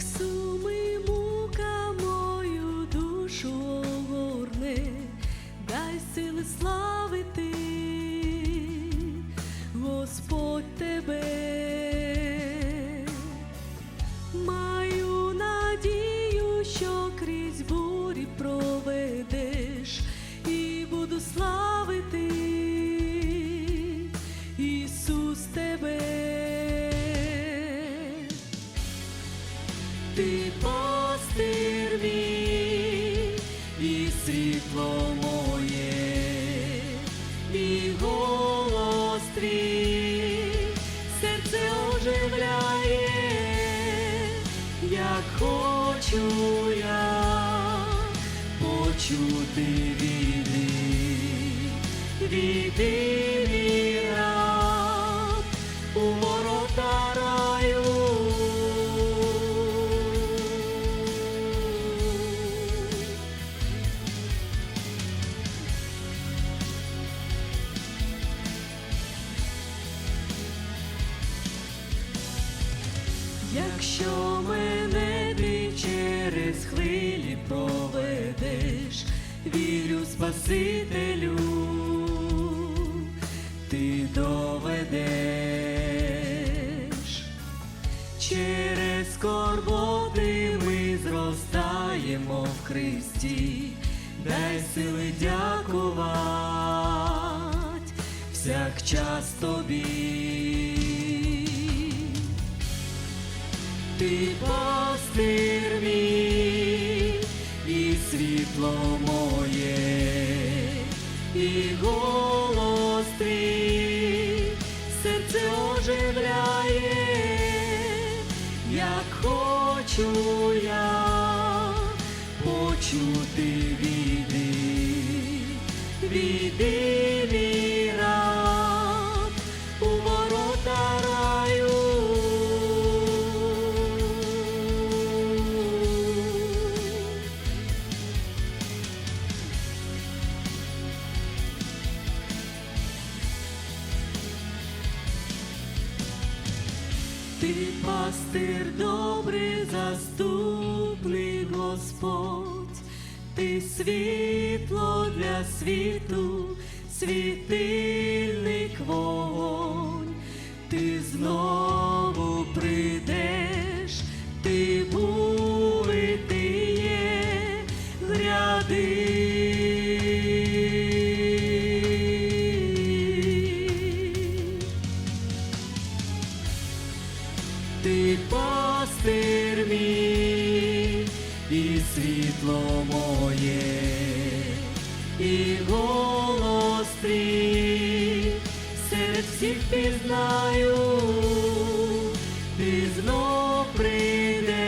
суми мука мою душу огорне, дай сили славити, Господь тебе. Ти пастир мій і світло і голос серце оживляє, як хочу віди, віди мій у ворота Якщо мене ти через хвилі проведеш, вірю Спасителю, ти доведеш. Через скорботи ми зростаємо в Христі, дай сили дякувати. Всякчас тобі. Ти пастир мій і світло моє, і голос твій. Серце оживляє, як хочу я почути віди, віди Ти пастир добрий, заступник Господь, ти світло для світу, світильник вогонь, ти знову прийдеш, ти був і ти є гряди. Ти пастир мій і світло моє, і голос твій. Серед всіх пізнаю, ти знов прийдеш,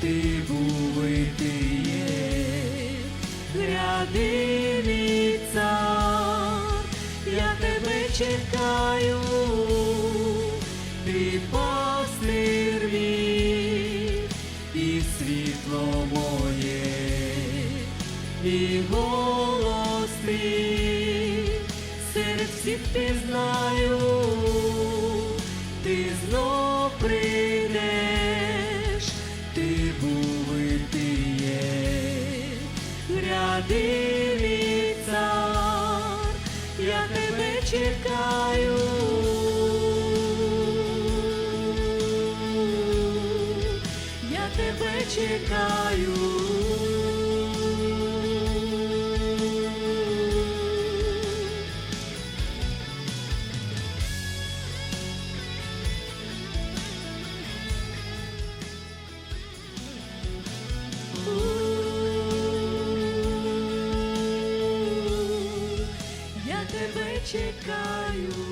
ти був і ти є, гряди я тебе чекаю всіх пізнаю, ти знов прийдеш, ти був і ти є, гряди мій я тебе чекаю. Я тебе чекаю. Чекаю.